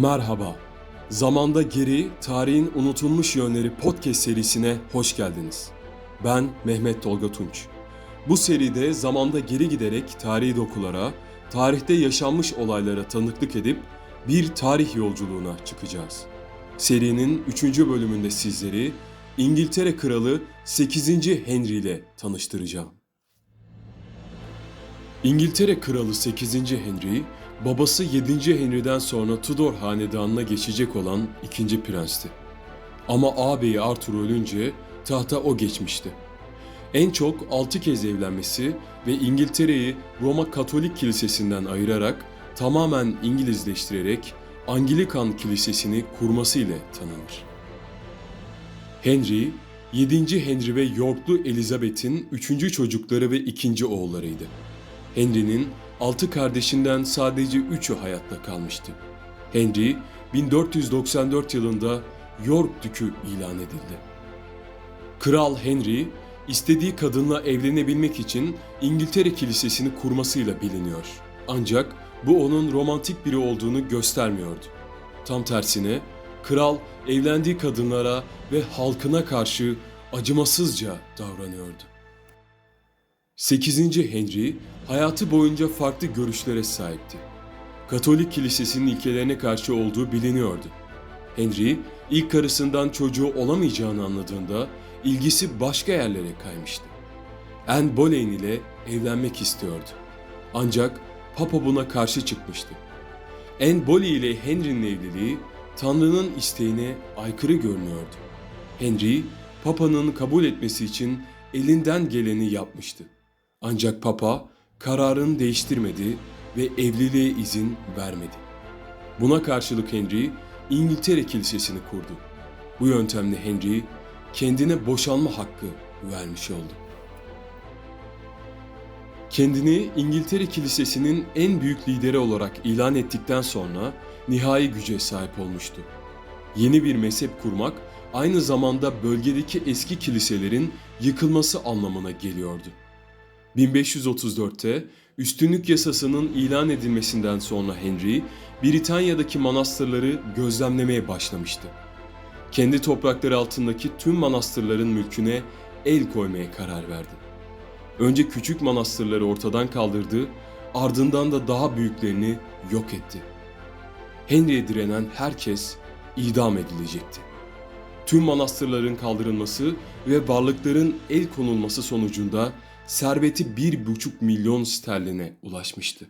Merhaba. Zamanda Geri, Tarihin Unutulmuş Yönleri podcast serisine hoş geldiniz. Ben Mehmet Tolga Tunç. Bu seride zamanda geri giderek tarihi dokulara, tarihte yaşanmış olaylara tanıklık edip bir tarih yolculuğuna çıkacağız. Serinin 3. bölümünde sizleri İngiltere Kralı 8. Henry ile tanıştıracağım. İngiltere Kralı 8. Henry, babası 7. Henry'den sonra Tudor hanedanına geçecek olan ikinci prensti. Ama ağabeyi Arthur ölünce tahta o geçmişti. En çok 6 kez evlenmesi ve İngiltere'yi Roma Katolik Kilisesi'nden ayırarak tamamen İngilizleştirerek Anglikan Kilisesi'ni kurması ile tanınır. Henry, 7. Henry ve Yorklu Elizabeth'in 3. çocukları ve ikinci oğullarıydı. Henry'nin altı kardeşinden sadece üçü hayatta kalmıştı. Henry 1494 yılında York Dükü ilan edildi. Kral Henry istediği kadınla evlenebilmek için İngiltere Kilisesi'ni kurmasıyla biliniyor. Ancak bu onun romantik biri olduğunu göstermiyordu. Tam tersine kral evlendiği kadınlara ve halkına karşı acımasızca davranıyordu. 8. Henry hayatı boyunca farklı görüşlere sahipti. Katolik kilisesinin ilkelerine karşı olduğu biliniyordu. Henry ilk karısından çocuğu olamayacağını anladığında ilgisi başka yerlere kaymıştı. Anne Boleyn ile evlenmek istiyordu. Ancak Papa buna karşı çıkmıştı. Anne Boleyn ile Henry'nin evliliği Tanrı'nın isteğine aykırı görünüyordu. Henry, Papa'nın kabul etmesi için elinden geleni yapmıştı. Ancak Papa kararını değiştirmedi ve evliliğe izin vermedi. Buna karşılık Henry İngiltere Kilisesi'ni kurdu. Bu yöntemle Henry kendine boşanma hakkı vermiş oldu. Kendini İngiltere Kilisesi'nin en büyük lideri olarak ilan ettikten sonra nihai güce sahip olmuştu. Yeni bir mezhep kurmak aynı zamanda bölgedeki eski kiliselerin yıkılması anlamına geliyordu. 1534'te üstünlük yasasının ilan edilmesinden sonra Henry, Britanya'daki manastırları gözlemlemeye başlamıştı. Kendi toprakları altındaki tüm manastırların mülküne el koymaya karar verdi. Önce küçük manastırları ortadan kaldırdı, ardından da daha büyüklerini yok etti. Henry'e direnen herkes idam edilecekti. Tüm manastırların kaldırılması ve varlıkların el konulması sonucunda serveti 1,5 milyon sterline ulaşmıştı.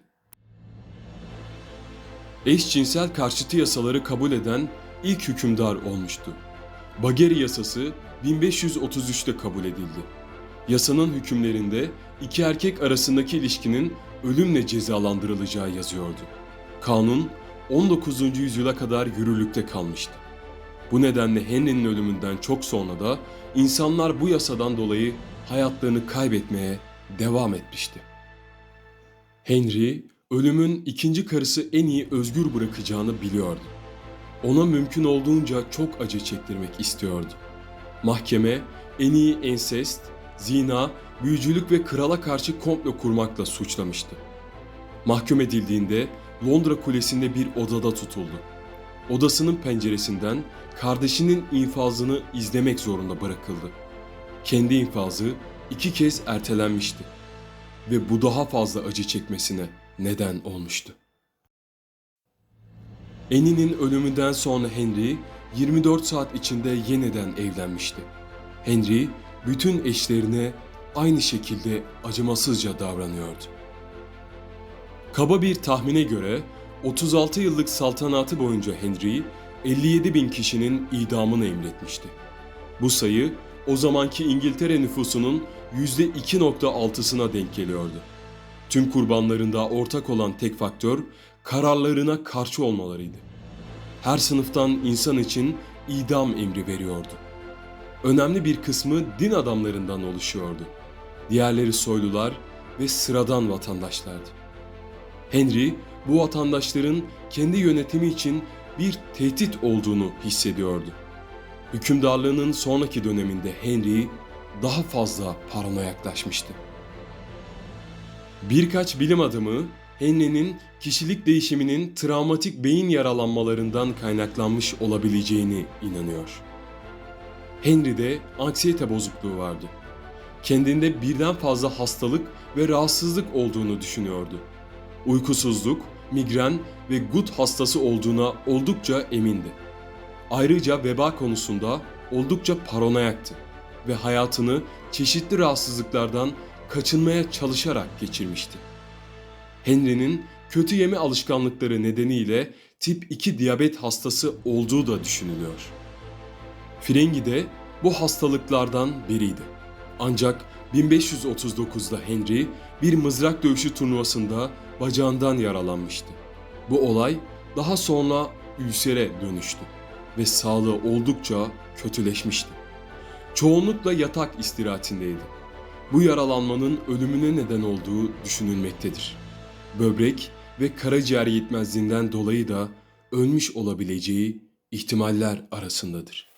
Eşcinsel karşıtı yasaları kabul eden ilk hükümdar olmuştu. Bageri yasası 1533'te kabul edildi. Yasanın hükümlerinde iki erkek arasındaki ilişkinin ölümle cezalandırılacağı yazıyordu. Kanun 19. yüzyıla kadar yürürlükte kalmıştı. Bu nedenle Henry'nin ölümünden çok sonra da insanlar bu yasadan dolayı hayatlarını kaybetmeye devam etmişti. Henry, ölümün ikinci karısı en iyi özgür bırakacağını biliyordu. Ona mümkün olduğunca çok acı çektirmek istiyordu. Mahkeme, en iyi ensest, zina, büyücülük ve krala karşı komplo kurmakla suçlamıştı. Mahkum edildiğinde Londra Kulesi'nde bir odada tutuldu. Odasının penceresinden kardeşinin infazını izlemek zorunda bırakıldı. Kendi infazı iki kez ertelenmişti ve bu daha fazla acı çekmesine neden olmuştu. Annie'nin ölümünden sonra Henry 24 saat içinde yeniden evlenmişti. Henry bütün eşlerine aynı şekilde acımasızca davranıyordu. Kaba bir tahmine göre 36 yıllık saltanatı boyunca Henry 57 bin kişinin idamını emretmişti. Bu sayı o zamanki İngiltere nüfusunun %2.6'sına denk geliyordu. Tüm kurbanlarında ortak olan tek faktör kararlarına karşı olmalarıydı. Her sınıftan insan için idam emri veriyordu. Önemli bir kısmı din adamlarından oluşuyordu. Diğerleri soylular ve sıradan vatandaşlardı. Henry bu vatandaşların kendi yönetimi için bir tehdit olduğunu hissediyordu. Hükümdarlığının sonraki döneminde Henry daha fazla paranoyaklaşmıştı. Birkaç bilim adamı Henry'nin kişilik değişiminin travmatik beyin yaralanmalarından kaynaklanmış olabileceğini inanıyor. Henry'de anksiyete bozukluğu vardı. Kendinde birden fazla hastalık ve rahatsızlık olduğunu düşünüyordu. Uykusuzluk, migren ve gut hastası olduğuna oldukça emindi. Ayrıca veba konusunda oldukça paranoyaktı ve hayatını çeşitli rahatsızlıklardan kaçınmaya çalışarak geçirmişti. Henry'nin kötü yeme alışkanlıkları nedeniyle tip 2 diyabet hastası olduğu da düşünülüyor. Ferengi de bu hastalıklardan biriydi. Ancak 1539'da Henry bir mızrak dövüşü turnuvasında bacağından yaralanmıştı. Bu olay daha sonra ülsere dönüştü ve sağlığı oldukça kötüleşmişti. Çoğunlukla yatak istirahatindeydi. Bu yaralanmanın ölümüne neden olduğu düşünülmektedir. Böbrek ve karaciğer yetmezliğinden dolayı da ölmüş olabileceği ihtimaller arasındadır.